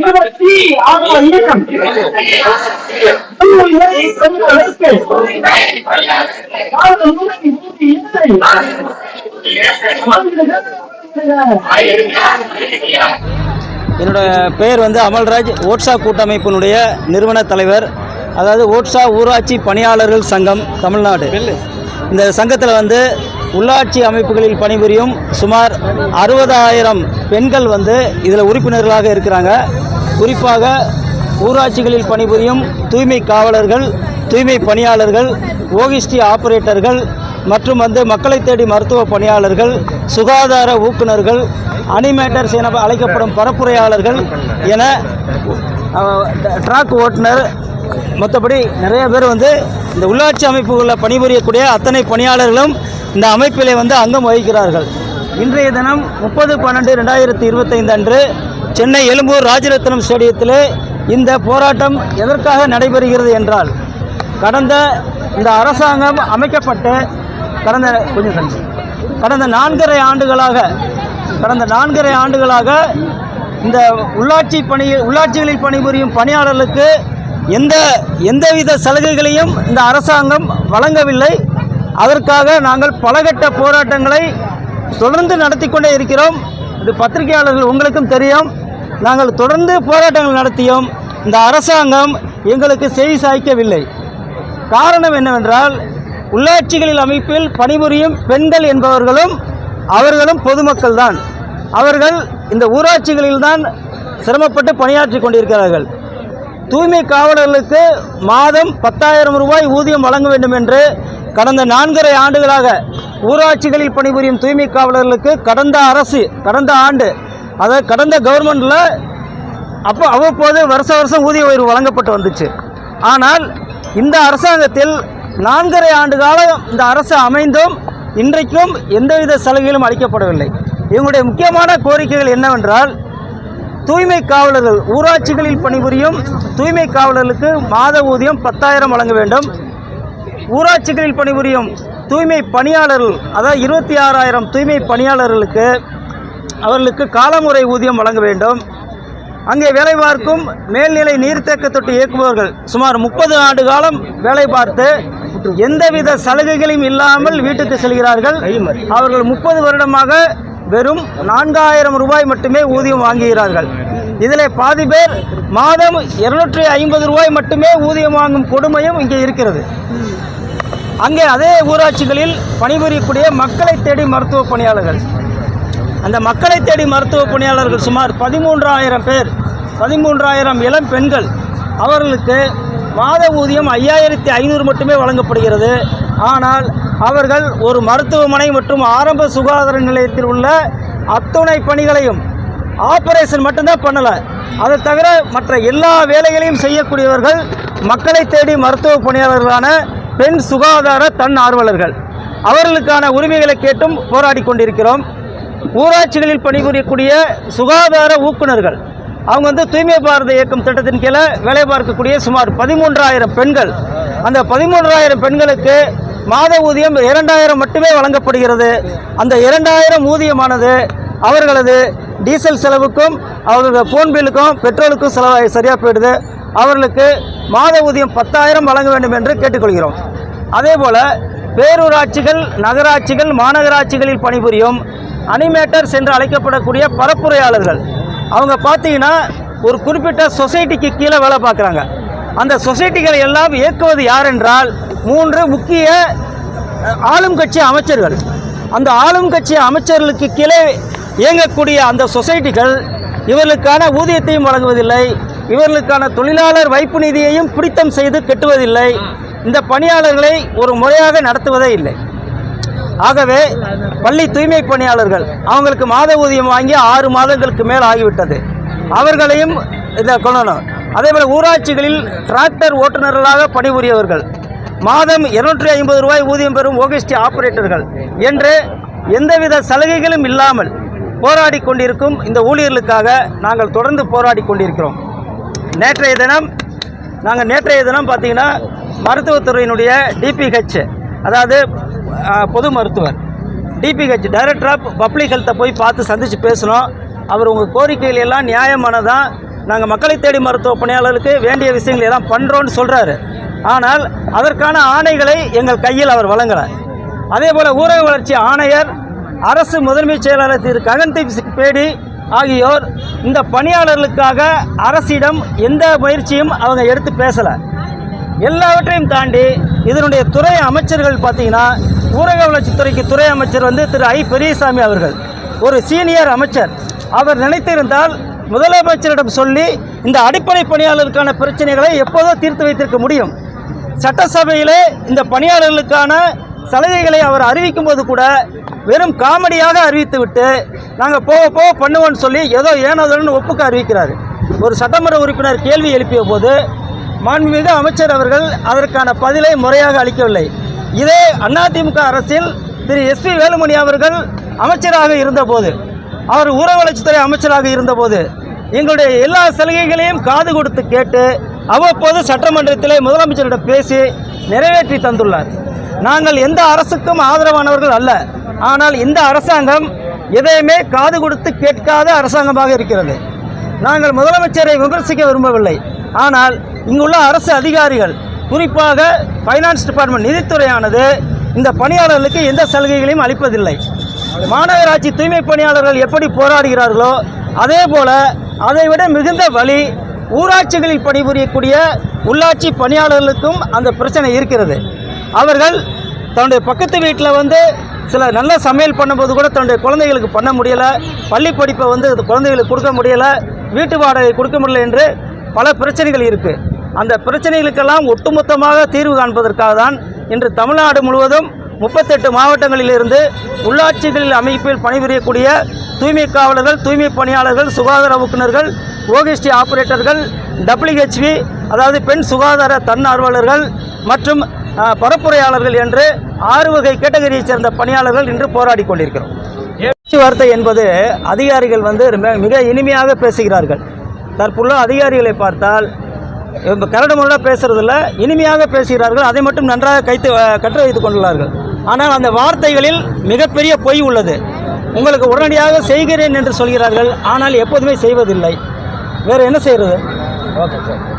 இருபத்தி இயக்கம் என்னோட பெயர் வந்து அமல்ராஜ். ஓட்ஸா கூட்டமைப்பினுடைய நிறுவன தலைவர். அதாவது ஓட்ஸா ஊராட்சி பணியாளர்கள் சங்கம் தமிழ்நாடு. இந்த சங்கத்தில் வந்து உள்ளாட்சி அமைப்புகளில் பணிபுரியும் சுமார் அறுபதாயிரம் பெண்கள் வந்து இதில் உறுப்பினர்களாக இருக்கிறாங்க. குறிப்பாக ஊராட்சிகளில் பணிபுரியும் தூய்மை காவலர்கள் தூய்மை பணியாளர்கள் ஓகிஸ்டி ஆபரேட்டர்கள் மற்றும் வந்து மக்களை தேடி மருத்துவ பணியாளர்கள் சுகாதார ஊக்குநர்கள் அனிமேட்டர்ஸ் என அழைக்கப்படும் பரப்புரையாளர்கள் என ட்ராக் ஓட்டுநர் மற்றபடி நிறைய பேர் வந்து இந்த உள்ளாட்சி அமைப்புகளில் பணிபுரியக்கூடிய அத்தனை பணியாளர்களும் இந்த அமைப்பிலே வந்து அங்கம் வகிக்கிறார்கள். இன்றைய தினம் முப்பது பன்னெண்டு ரெண்டாயிரத்தி இருபத்தைந்து அன்று சென்னை எழும்பூர் ராஜரத்னம் ஸ்டேடியத்தில் இந்த போராட்டம் எதற்காக நடைபெறுகிறது என்றால் கடந்த இந்த அரசாங்கம் அமைக்கப்பட்டு கடந்த கொஞ்சம் கடந்த நான்கரை ஆண்டுகளாக கடந்த நான்கரை ஆண்டுகளாக இந்த உள்ளாட்சி பணி உள்ளாட்சிகளில் பணிபுரியும் பணியாளர்களுக்கு எந்த எந்தவித சலுகைகளையும் இந்த அரசாங்கம் வழங்கவில்லை. அதற்காக நாங்கள் பலகட்ட போராட்டங்களை தொடர்ந்து நடத்தி கொண்டே இருக்கிறோம். இது பத்திரிகையாளர்கள் உங்களுக்கும் தெரியும். நாங்கள் தொடர்ந்து போராட்டங்கள் நடத்தியும் இந்த அரசாங்கம் எங்களுக்கு செவி சாய்க்கவில்லை. காரணம் என்னவென்றால் உள்ளாட்சிகளில் அமைப்பில் பணிபுரியும் பெண்கள் என்பவர்களும் அவர்களும் பொதுமக்கள் தான் அவர்கள் இந்த ஊராட்சிகளில் தான் சிரமப்பட்டு பணியாற்றி கொண்டிருக்கிறார்கள். தூய்மை காவலர்களுக்கு மாதம் பத்தாயிரம் ரூபாய் ஊதியம் வழங்க வேண்டும் என்று கடந்த நான்கரை ஆண்டுகளாக ஊராட்சிகளில் பணிபுரியும் தூய்மை காவலர்களுக்கு கடந்த அரசு கடந்த ஆண்டு அதை கடந்த கவர்மெண்ட்டில் அப்போ அவ்வப்போது வருஷ வருஷம் ஊதிய உயர்வு வழங்கப்பட்டு வந்துச்சு. ஆனால் இந்த அரசாங்கத்தில் நான்கரை ஆண்டு காலம் இந்த அரசு அமைந்தும் இன்றைக்கும் எந்தவித சலுகைகளும் அளிக்கப்படவில்லை. எங்களுடைய முக்கியமான கோரிக்கைகள் என்னவென்றால் தூய்மை காவலர்கள் ஊராட்சிகளில் பணிபுரியும் தூய்மை காவலர்களுக்கு மாத ஊதியம் பத்தாயிரம் வழங்க வேண்டும். ஊராட்சிகளில் பணிபுரியும் தூய்மை பணியாளர்கள் அதாவது இருபத்தி ஆறாயிரம் தூய்மை பணியாளர்களுக்கு அவர்களுக்கு காலமுறை ஊதியம் வழங்க வேண்டும். அங்கே வேலை பார்க்கும் மேல்நிலை நீர்த்தேக்க தொட்டு இயக்குபவர்கள் சுமார் முப்பது ஆண்டு காலம் வேலை பார்த்து எந்தவித சலுகைகளையும் இல்லாமல் வீட்டுக்கு செல்கிறார்கள். அவர்கள் முப்பது வருடமாக வெறும் நான்காயிரம் ரூபாய் மட்டுமே ஊதியம் வாங்குகிறார்கள். இதில் பாதி பேர் மாதம் இருநூற்றி ஐம்பது ரூபாய் மட்டுமே ஊதியம் வாங்கும் கொடுமையும் இங்கே இருக்கிறது. அங்கே அதே ஊராட்சிகளில் பணிபுரியக்கூடிய மக்களை தேடி மருத்துவ பணியாளர்கள். அந்த மக்களை தேடி மருத்துவ பணியாளர்கள் சுமார் பதிமூன்றாயிரம் பேர் பதிமூன்றாயிரம் இளம் பெண்கள் அவர்களுக்கு மாத ஊதியம் ஐயாயிரத்தி ஐநூறு மட்டுமே வழங்கப்படுகிறது. ஆனால் அவர்கள் ஒரு மருத்துவமனை மற்றும் ஆரம்ப சுகாதார நிலையத்தில் உள்ள அத்துணை பணிகளையும் ஆபரேஷன் மட்டும்தான் பண்ணலை. அதை தவிர மற்ற எல்லா வேலைகளையும் செய்யக்கூடியவர்கள் மக்களை தேடி மருத்துவ பணியாளர்களான பெண் சுகாதார தன் ஆர்வலர்கள். அவர்களுக்கான உரிமைகளை கேட்டும் போராடி கொண்டிருக்கிறோம். ஊராட்சிகளில் பணிபுரியக்கூடிய சுகாதார ஊக்குநர்கள். அவங்க வந்து தூய்மை பாரத இயக்கம் திட்டத்தின் கீழே வேலை பார்க்கக்கூடிய சுமார் பதிமூன்றாயிரம் பெண்கள் அந்த பதிமூன்றாயிரம் பெண்களுக்கு மாத ஊதியம் இரண்டாயிரம் மட்டுமே வழங்கப்படுகிறது. அந்த இரண்டாயிரம் ஊதியமானது அவர்களது டீசல் செலவுக்கும் அவர்களது ஃபோன் பில்லுக்கும் பெட்ரோலுக்கும் செலவாகி சரியாக போயிடுது. அவர்களுக்கு மாத ஊதியம் பத்தாயிரம் வழங்க வேண்டும் என்று கேட்டுக்கொள்கிறோம். அதே போல் பேரூராட்சிகள் நகராட்சிகள் மாநகராட்சிகளில் பணிபுரியும் அனிமேட்டர்ஸ் என்று அழைக்கப்படக்கூடிய பரப்புரையாளர்கள். அவங்க பார்த்தீங்கன்னா ஒரு குறிப்பிட்ட சொசைட்டிக்கு கீழே வேலை பார்க்குறாங்க. அந்த சொசைட்டிகளை எல்லாம் இயக்குவது யார் என்றால் மூன்று முக்கிய ஆளும் கட்சி அமைச்சர்கள். அந்த ஆளும் கட்சி அமைச்சர்களுக்கு கீழே இயங்கக்கூடிய அந்த சொசைட்டிகள் இவர்களுக்கான ஊதியத்தையும் வழங்குவதில்லை இவர்களுக்கான தொழிலாளர் வைப்பு நிதியையும் பிடித்தம் செய்து கட்டுவதில்லை இந்த பணியாளர்களை ஒரு முறையாக நடத்துவதே இல்லை. ஆகவே பள்ளி தூய்மை பணியாளர்கள் அவங்களுக்கு மாத ஊதியம் வாங்கி ஆறு மாதங்களுக்கு மேல் ஆகிவிட்டது. அவர்களையும் இதை கொள்ளணும் அதே போல் ஊராட்சிகளில் டிராக்டர் ஓட்டுநர்களாக பணிபுரியவர்கள் மாதம் இருநூற்றி ஐம்பது ரூபாய் ஊதியம் பெறும் ஓகஸ்டி ஆபரேட்டர்கள் என்று எந்தவித சலுகைகளும் இல்லாமல் போராடி கொண்டிருக்கும் இந்த ஊழியர்களுக்காக நாங்கள் தொடர்ந்து போராடி கொண்டிருக்கிறோம். நேற்றைய தினம் நாங்கள் நேற்றைய தினம் பார்த்தீங்கன்னா மருத்துவத்துறையினுடைய டிபிஹெச் அதாவது பொது மருத்துவர் டிபிஹெச் டைரக்டர் ஆஃப் பப்ளிக் ஹெல்த்தை போய் பார்த்து சந்தித்து பேசணும் அவர் உங்கள் கோரிக்கைகள் எல்லாம் நியாயமானதான் நாங்கள் மக்களை தேடி மருத்துவ பணியாளர்களுக்கு வேண்டிய விஷயங்களை எல்லாம் பண்ணுறோன்னு சொல்கிறாரு ஆனால் அதற்கான ஆணைகளை எங்கள் கையில் அவர் வழங்கலை. அதே போல் ஊரக வளர்ச்சி ஆணையர் அரசு முதன்மைச் செயலாளர் திரு ககன்தீப் சிங் பேடி ஆகியோர் இந்த பணியாளர்களுக்காக அரசிடம் எந்த முயற்சியும் அவங்க எடுத்து பேசலை. எல்லாவற்றையும் தாண்டி இதனுடைய துறை அமைச்சர்கள் பார்த்தீங்கன்னா ஊரக வளர்ச்சித்துறைக்கு துறை அமைச்சர் வந்து திரு ஐ பெரியசாமி அவர்கள் ஒரு சீனியர் அமைச்சர். அவர் நினைத்திருந்தால் முதலமைச்சரிடம் சொல்லி இந்த அடிப்படை பணியாளருக்கான பிரச்சனைகளை எப்போதோ தீர்த்து வைத்திருக்க முடியும். சட்டசபையிலே இந்த பணியாளர்களுக்கான சலுகைகளை அவர் அறிவிக்கும் போது கூட வெறும் காமெடியாக அறிவித்துவிட்டு நாங்கள் போக போக பண்ணுவோம்னு சொல்லி ஏதோ ஏனோதோன்னு ஒப்புக்க அறிவிக்கிறார். ஒரு சட்டமன்ற உறுப்பினர் கேள்வி எழுப்பிய போது மாண்புமிகு அமைச்சர் அவர்கள் அதற்கான பதிலை முறையாக அளிக்கவில்லை. இதே அதிமுக அரசில் திரு எஸ்பி வேலுமணி அவர்கள் அமைச்சராக இருந்தபோது அவர் ஊரக வளர்ச்சித்துறை அமைச்சராக இருந்தபோது எங்களுடைய எல்லா சலுகைகளையும் காது கொடுத்து கேட்டு அவ்வப்போது சட்டமன்றத்திலே முதலமைச்சரிடம் பேசி நிறைவேற்றி தந்துள்ளார். நாங்கள் எந்த அரசுக்கும் ஆதரவானவர்கள் அல்ல. ஆனால் இந்த அரசாங்கம் எதையுமே காது கொடுத்து கேட்காத அரசாங்கமாக இருக்கிறது. நாங்கள் முதலமைச்சரை விமர்சிக்க விரும்பவில்லை. ஆனால் இங்குள்ள அரசு அதிகாரிகள் குறிப்பாக ஃபைனான்ஸ் டிபார்ட்மெண்ட் நிதித்துறையானது இந்த பணியாளர்களுக்கு எந்த சலுகைகளையும் அளிப்பதில்லை. மாநகராட்சி தூய்மை பணியாளர்கள் எப்படி போராடுகிறார்களோ அதே போல அதைவிட மிகுந்த வழி ஊராட்சிகளில் பணிபுரியக்கூடிய உள்ளாட்சி பணியாளர்களுக்கும் அந்த பிரச்சனை இருக்கிறது. அவர்கள் தன்னுடைய பக்கத்து வீட்டில் வந்து சில நல்ல சமையல் பண்ணும்போது கூட தன்னுடைய குழந்தைகளுக்கு பண்ண முடியலை பள்ளி படிப்பை வந்து குழந்தைகளுக்கு கொடுக்க முடியலை வீட்டு வாடகை கொடுக்க முடியல என்று பல பிரச்சனைகள் இருக்குது அந்த பிரச்சனைகளுக்கெல்லாம் ஒட்டுமொத்தமாக தீர்வு காண்பதற்காக தான் இன்று தமிழ்நாடு முழுவதும் முப்பத்தெட்டு மாவட்டங்களிலிருந்து உள்ளாட்சிகளில் அமைப்பில் பணிபுரியக்கூடிய தூய்மை காவலர்கள் தூய்மை பணியாளர்கள் சுகாதார உக்குநர்கள் ஓகிஸ்டி ஆபரேட்டர்கள் டபிள்யூஹெச்வி அதாவது பெண் சுகாதார தன்னார்வலர்கள் மற்றும் பரப்புரையாளர்கள் என்று ஆறு வகை கேட்டகரியைச் சேர்ந்த பணியாளர்கள் இன்று போராடி கொண்டிருக்கிறோம். பேச்சுவார்த்தை என்பது அதிகாரிகள் வந்து மிக- மிக இனிமையாக பேசுகிறார்கள். தற்போது அதிகாரிகளை பார்த்தால் கரடு முரடாக பேசுறதில்ல இனிமையாக பேசுகிறார்கள் அதை மட்டும் நன்றாக கைத்து கற்று வைத்துக் கொண்டுள்ளார்கள். ஆனால் அந்த வார்த்தைகளில் மிகப்பெரிய பொய் உள்ளது. உங்களுக்கு உடனடியாக செய்கிறேன் என்று சொல்கிறார்கள் ஆனால் எப்போதுமே செய்வதில்லை. வேறு என்ன செய்கிறது? Okay sir.